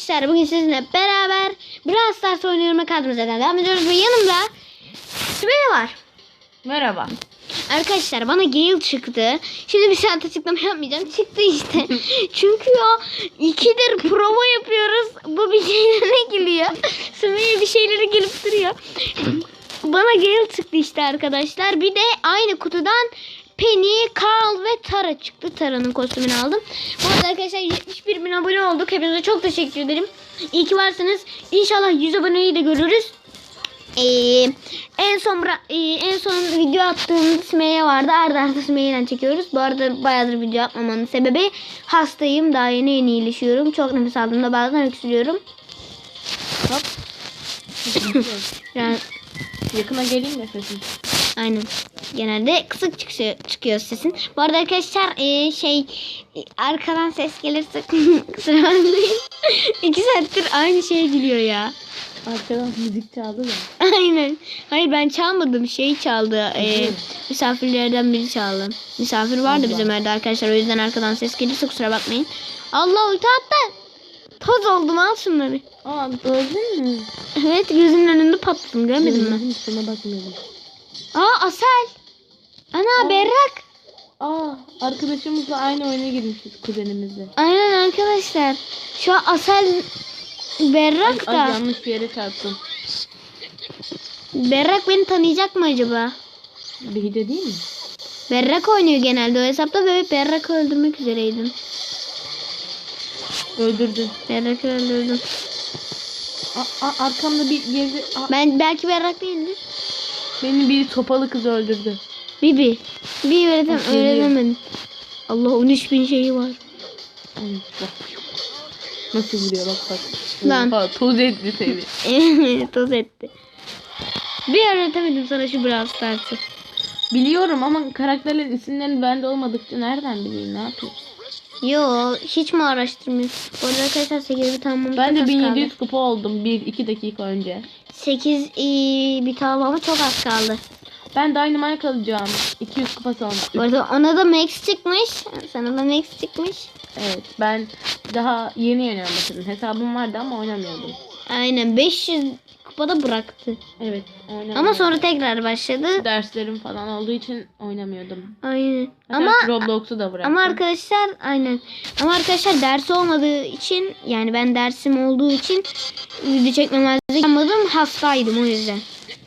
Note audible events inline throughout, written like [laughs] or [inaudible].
arkadaşlar bugün sizinle beraber Brawl Stars oynuyorum yerden devam ediyoruz ve yanımda Sümeyye var. Merhaba. Arkadaşlar bana Gale çıktı. Şimdi bir saat açıklama yapmayacağım. Çıktı işte. [laughs] Çünkü ya ikidir prova yapıyoruz. Bu bir şeylere geliyor. Sümeyye bir şeylere gelip duruyor. [laughs] Bana Gale çıktı işte arkadaşlar. Bir de aynı kutudan Penny, Carl ve Tara çıktı. Tara'nın kostümünü aldım. Bu arada arkadaşlar 71 bin abone olduk. Hepinize çok teşekkür ederim. İyi ki varsınız. İnşallah 100 aboneyi de görürüz. Ee, en son ee, en son video attığımız Sümeyye vardı. Arda arda Sümeyye'den çekiyoruz. Bu arada bayağıdır video yapmamanın sebebi hastayım. Daha yeni yeni iyileşiyorum. Çok nefes aldığımda bazen öksürüyorum. Hop. [laughs] Yani Yakına geleyim nefesim. aynen. Genelde kısık çıkıyor, çıkıyor sesin. Bu arada arkadaşlar ee, şey ee, arkadan ses gelirse [laughs] kusura bakmayın. [laughs] İki saattir aynı şeye gülüyor ya. Arkadan müzik çaldı da. Aynen. Hayır ben çalmadım. Şey çaldı. Hı. misafirlerden biri çaldı. Misafir vardı Allah. bizim evde arkadaşlar. O yüzden arkadan ses gelirse kusura bakmayın. Allah ulti attı. Toz oldum al şunları. Aa gördün mü? Evet gözümün önünde patladım görmedin mi? Görmedim, Sana bakmıyordum. Aa Asel. Ana Berrak. Aa arkadaşımızla aynı oyuna girmişiz kuzenimizle. Aynen arkadaşlar. Şu an Asel Berrak Ay, da. yanlış bir yere çarptım. Berrak beni tanıyacak mı acaba? Behide değil mi? Berrak oynuyor genelde o hesapta ve Berrak'ı öldürmek üzereydim. Öldürdü. Berrak'ı öldürdüm. Aa, aa, arkamda bir yerde... Aa, Ben belki Berrak değildir. benim bir topalı kız öldürdü. Bibi. Bir öğretem, geliyor. öğrenemedim. Allah 13 bin şeyi var. Nasıl vuruyor bak bak. Lan. Oha, toz etti seni. [laughs] Toz etti. Bir öğretemedim sana şu Brawl Stars'ı. Biliyorum ama karakterlerin isimlerini bende olmadıkça nereden bileyim ne yapayım? Yo hiç mi araştırmıyorsun? Bu arada arkadaşlar 8 bir tamamım Ben de çok az 1700 kaldı. kupa oldum 1-2 dakika önce. 8 iyi bir tamamı çok az kaldı. Ben Dynamite alacağım. 200 kupa sonra. Bu arada ona da Max çıkmış. Sana da Max çıkmış. Evet ben daha yeni yeni başladım. Hesabım vardı ama oynamıyordum. Aynen 500 kupada bıraktı. Evet oynamıyordum. Ama sonra tekrar başladı. Derslerim falan olduğu için oynamıyordum. Aynen. Ama Ama Roblox'u da bıraktım. Ama arkadaşlar aynen. Ama arkadaşlar ders olmadığı için yani ben dersim olduğu için video çekmemezlik yapmadım. Hastaydım o yüzden.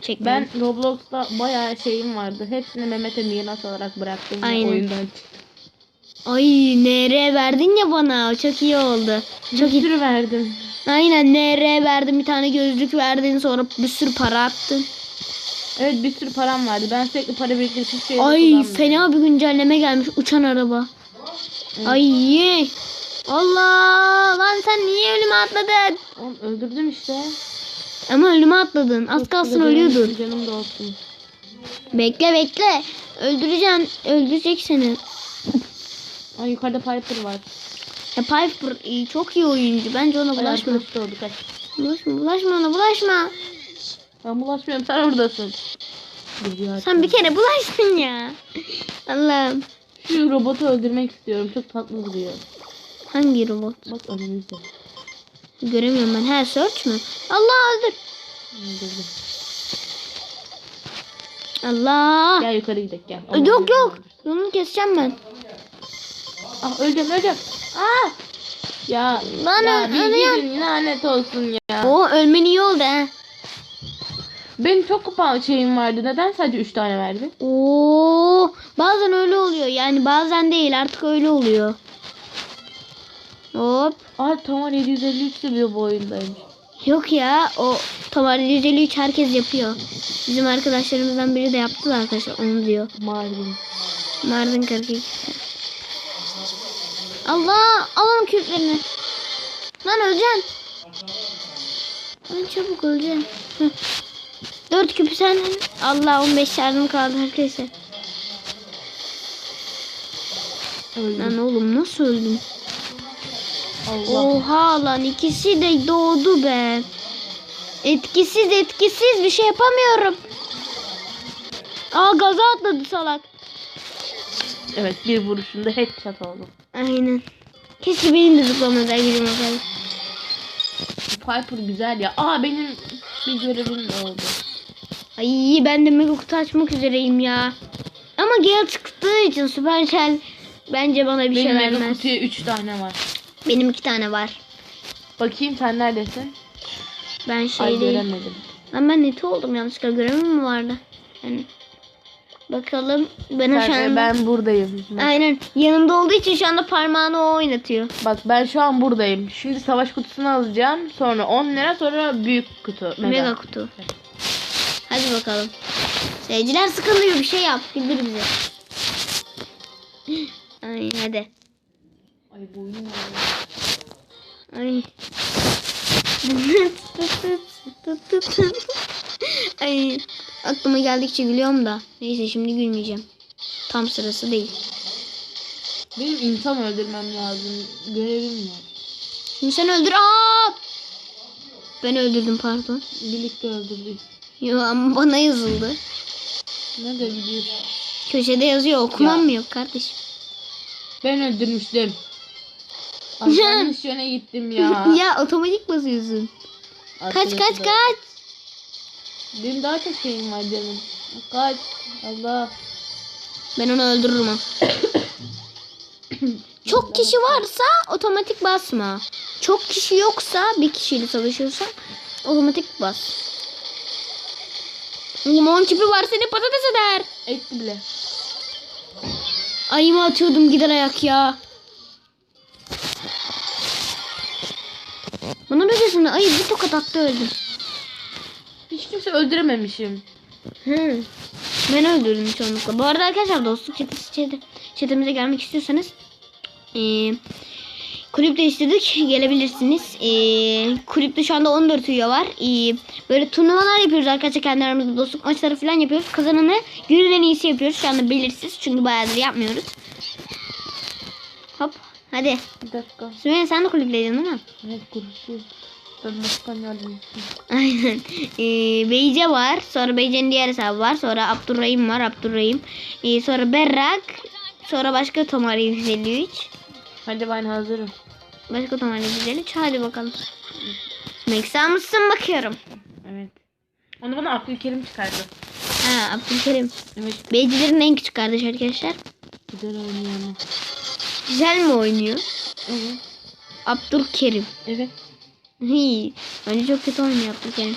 Çekmedim. ben Roblox'ta bayağı şeyim vardı. Hepsini Mehmet'e miras olarak bıraktım. Aynen. Oyundan çıktım. Ay NR verdin ya bana. Çok iyi oldu. Bir Çok iyi. sürü verdim. Aynen NR verdin bir tane gözlük verdin sonra bir sürü para attın. Evet bir sürü param vardı. Ben sürekli para biriktirip hiçbir şey Ay fena bir güncelleme gelmiş uçan araba. Ay ye. Allah lan sen niye ölüme atladın? Oğlum öldürdüm işte. Ama ölüme atladın. Az kalsın ölüyordun. Canım da olsun. Bekle bekle. Öldüreceğim. Öldürecek seni. Ay yukarıda Piper var. Ya Piper iyi, çok iyi oyuncu. Bence ona Ay bulaşma. arkadaş doğdu kaç. Bulaşma, bulaşma ona bulaşma. Ben bulaşmıyorum sen oradasın. Sen bir kere bulaştın ya. Allah'ım. Şu robotu öldürmek istiyorum. Çok tatlı duruyor. Hangi robot? Bak önümüzde. Göremiyorum ben. Ha search mü? Allah öldür. Öldürdüm. Allah. Gel yukarı gidelim gel. Ay, Yok yok. Yolunu keseceğim ben. Ah öleceğim öleceğim. Ah. Ya. Lan ya bir ölüyorum. gidin lanet olsun ya. O ölmen iyi oldu ha. Benim çok kupa şeyim vardı. Neden sadece 3 tane verdi? Oo, bazen öyle oluyor. Yani bazen değil artık öyle oluyor. Hop. Aa Tamar 753 seviyor bu oyundaymış. Yok ya o Tomar 153 herkes yapıyor. Bizim arkadaşlarımızdan biri de yaptı arkadaşlar onu diyor. Mardin. Mardin 42. Allah alalım küplerini. Lan öleceksin. Lan çabuk öleceksin. Hı. 4 küpü sen. Allah 15 yardım kaldı arkadaşlar. Öldüm. Lan oğlum nasıl öldün? Allah. Oha lan ikisi de doğdu be. Etkisiz etkisiz bir şey yapamıyorum. Aa gaza atladı salak. Evet bir vuruşunda headshot oldu. Aynen. Keşke benim de zıplama özel gücüm olsaydı. Piper güzel ya. Aa benim bir görevim oldu. Ay ben de mega kutu açmak üzereyim ya. Ama Gale çıktığı için Supercell bence bana bir şey benim mega vermez. kutuya 3 tane var. Benim iki tane var. Bakayım sen neredesin? Ben şey Ay değil. göremedim. Lan ben neti oldum yanlışlıkla görevim mi vardı? Yani bakalım ben şu Sen, anda ben buradayım. Aynen yanımda olduğu için şu anda parmağını o oynatıyor. bak ben şu an buradayım. Şimdi savaş kutusunu alacağım. Sonra 10 lira sonra büyük kutu. Mega. Mega, kutu. Hadi bakalım. Seyirciler sıkılıyor bir şey yap. Güldür bizi. [gasps] Ay hadi. Ay boynum Ay. [laughs] Ay aklıma geldikçe gülüyorum da. Neyse şimdi gülmeyeceğim. Tam sırası değil. Benim insan öldürmem lazım. Görevim var. Şimdi sen öldür. Aa! Ben öldürdüm pardon. Birlikte öldürdük. Yo ama bana yazıldı. Nerede biliyorsun? Köşede yazıyor okumam Ya. mı yok kardeşim. Ben öldürmüştüm. Ay, yanlış yöne gittim ya. [laughs] ya otomatik basıyorsun. Kaç kaç da- kaç. Benim daha çok şeyim var canım. Kaç. Allah. Ben onu öldürürüm o. [coughs] Çok kişi varsa otomatik basma. Çok kişi yoksa bir kişiyle savaşıyorsan otomatik bas. Limon tipi var seni patates eder. Etti bile. Ayımı atıyordum gider ayak ya. Ötesinde ayı bir tokat attı öldüm. Hiç kimse öldürememişim. Hı. Ben öldürdüm çoğunlukla. Bu arada arkadaşlar dostluk çetesi çete, çetemize gelmek istiyorsanız eee kulüpte istedik gelebilirsiniz. Eee kulüpte şu anda 14 üye var. Eee, böyle turnuvalar yapıyoruz arkadaşlar kendi aramızda dostluk maçları falan yapıyoruz. Kazananı günün en iyisi yapıyoruz. Şu anda belirsiz çünkü bayağıdır yapmıyoruz. Hop hadi. Bir dakika. Sümeyye sen de kulüpteydin değil mi? Evet kurusu. Aynen. Ee, Beyce var. Sonra Beyce'nin diğer hesabı var. Sonra Abdurrahim var. Abdurrahim. Ee, sonra Berrak. Sonra başka Tomar 153. Hadi ben hazırım. Başka Tomar 153. Hadi bakalım. Meksa mısın bakıyorum. Evet. Onu bana Abdülkerim çıkardı. Ha Abdülkerim. Evet. Beycilerin en küçük kardeş arkadaşlar. Güzel oynuyor ama. Güzel mi oynuyor? Evet. Abdülkerim. Evet. Hii. Bence çok kötü oynuyor Abdülkerim.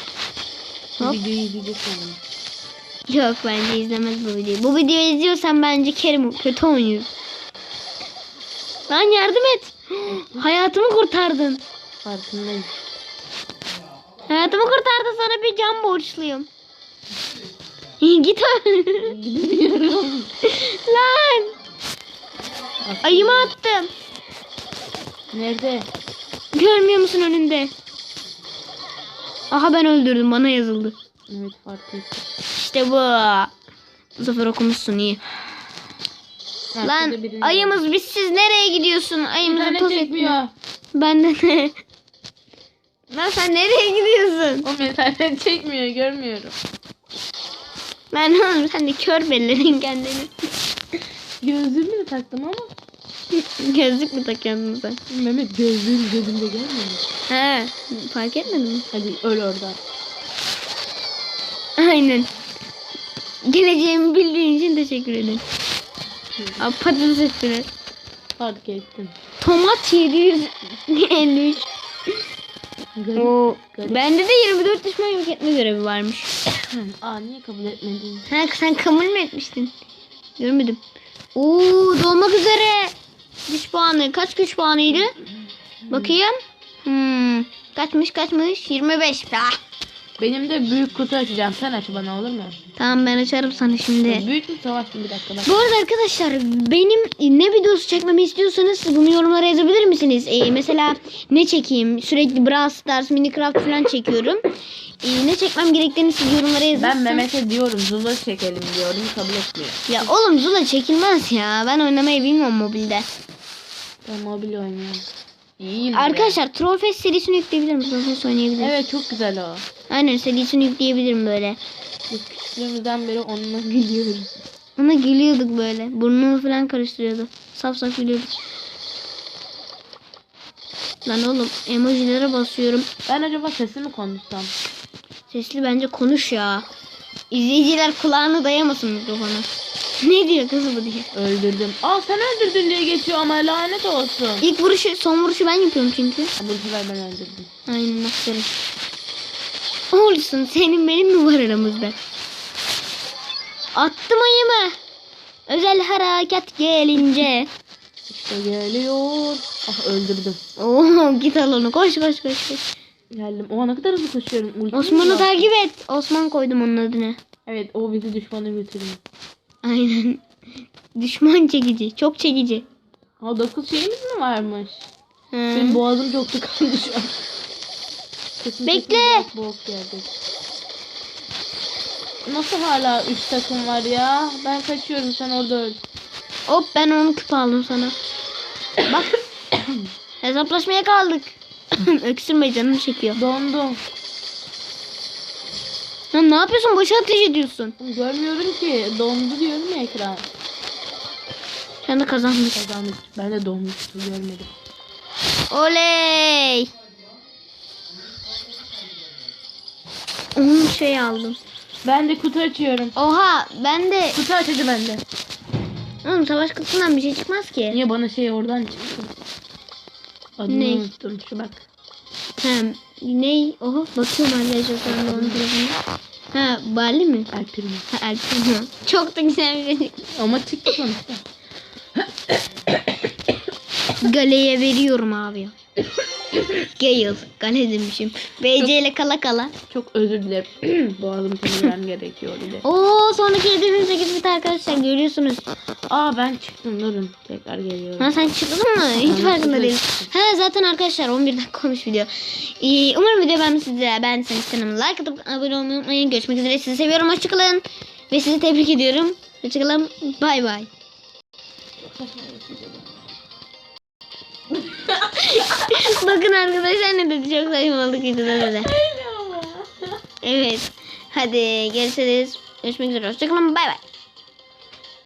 Bu Hop. videoyu izleyeceksin. Yok bence izlemez bu videoyu. Bu videoyu izliyorsan bence Kerim kötü oynuyor. Lan yardım et. Hayatımı kurtardın. Farkındayım. Hayatımı kurtardın sana bir can borçluyum. [laughs] Git. Gidemiyorum. [laughs] Lan ayımı attım. Nerede? Görmüyor musun önünde? Aha ben öldürdüm bana yazıldı. Evet fark ettim. İşte bu. Bu sefer okumuşsun iyi. Arkada Lan ayımız bizsiz nereye gidiyorsun? Ayımızı toz etme. çekmiyor. Ben de ne? Lan sen nereye gidiyorsun? O internet çekmiyor görmüyorum. Ben oğlum sen de kör belledin kendini. Gözlüğümü de taktım ama. Gözlük mü takıyorsun sen? Mehmet gözlüğüm gözümde gelmiyor. mu? He fark etmedin mi? Hadi öl orada. Aynen. Geleceğimi bildiğin için teşekkür ederim. Aa, patates ettiler. Fark ettim. Tomat 753. Garip. Oo, garip. bende de 24 düşman yok etme görevi varmış. [clears throat] Aa niye kabul etmedin? Ha sen kabul mü etmiştin? Görmedim. Oo dolmak üzere. Güç puanı. Kaç güç puanıydı? Bakayım. Hmm. Kaçmış kaçmış? 25. Ah. Benim de büyük kutu açacağım. Sen aç bana olur mu? Tamam ben açarım sana şimdi. Büyük mü savaş mı bir dakika bak. Bu arada arkadaşlar benim ne videosu çekmemi istiyorsanız bunu yorumlara yazabilir misiniz? Ee, mesela ne çekeyim? Sürekli Brawl Stars, Minecraft falan çekiyorum. Ee, ne çekmem gerektiğini siz yorumlara yazın. Ben Mehmet'e diyorum Zula çekelim diyorum kabul etmiyor. Ya oğlum Zula çekilmez ya. Ben oynamayı bilmiyorum mobilde. Ben mobil oynuyorum. İyiyim. Arkadaşlar Trollfest serisini yükleyebilirim. Trollfest oynayabilirim. Evet çok güzel o. Aynen serisini yükleyebilirim böyle. Biz küçüklüğümüzden beri onunla gülüyoruz. Ona gülüyorduk böyle. Burnunu falan karıştırıyordu. Saf saf gülüyorduk. Lan oğlum emojilere basıyorum. Ben acaba sesi mi konuşsam? Sesli bence konuş ya. İzleyiciler kulağını dayamasın mikrofona. Ne diyor kız bu diye. Öldürdüm. Aa sen öldürdün diye geçiyor ama lanet olsun. İlk vuruşu son vuruşu ben yapıyorum çünkü. Bu sefer ben öldürdüm. Aynen aferin. Olsun senin benim mi var aramızda? Attım ayımı. Özel harekat gelince. İşte geliyor. Ah öldürdüm. Oo git al onu koş koş koş koş. Geldim. Oha ne kadar hızlı koşuyorum. Ultim Osman'ı var. takip et. Osman koydum onun adını. Evet o bizi düşmana götürüyor. Aynen. [laughs] Düşman çekici. Çok çekici. Ha 9 şeyimiz mi varmış? Ha. Benim boğazım çok tıkandı şu an. Kesin Bekle. kesin boğaz geldi. Nasıl hala 3 takım var ya? Ben kaçıyorum sen orada öl. Hop ben onu küp aldım sana. Bak. [coughs] Hesaplaşmaya kaldık. [coughs] Öksürme canım çekiyor. Dondum. Lan ne yapıyorsun? Boşa ateş ediyorsun. Görmüyorum ki. Dondu diyorum ya ekran. Sen de kazandın. Kazandık. Ben de donmuştum görmedim. Oley. Onun şey aldım. Ben de kutu açıyorum. Oha ben de... Kutu aç hadi bende. Oğlum savaş kutusundan bir şey çıkmaz ki. Niye bana şey oradan çıktı? Adını Ne? unuttum şu bak. Hem ne? Oha bakıyorum hala anda onun. Ha Bali mi? Alpir'in. Ha Alpin. Çok da güzel bir şey. Ama çıktı sonuçta. Gale'ye veriyorum abi. Gale. Gale demişim. BC ile kala kala. Çok özür dilerim. [clears throat] Boğazımı temizlemem gerekiyor bir. Oo sonraki hedefim 8 bit arkadaşlar görüyorsunuz. Aa ben çıktım durun. Tekrar geliyorum. Ha sen çıktın mı? Hiç Ben farkında değilim. Ha zaten arkadaşlar 11 dakika olmuş video. Ee, umarım video beğenmişsinizdir. Beğendiyseniz kanalıma like atıp abone olmayı unutmayın. Görüşmek üzere. Sizi seviyorum. Hoşçakalın. Ve sizi tebrik ediyorum. Hoşçakalın. Bay bay. [laughs] Bakın arkadaşlar ne dedi. Çok saçmalık videoda dedi. Evet. Hadi görüşürüz. Görüşmek üzere. Hoşçakalın. Bay bay.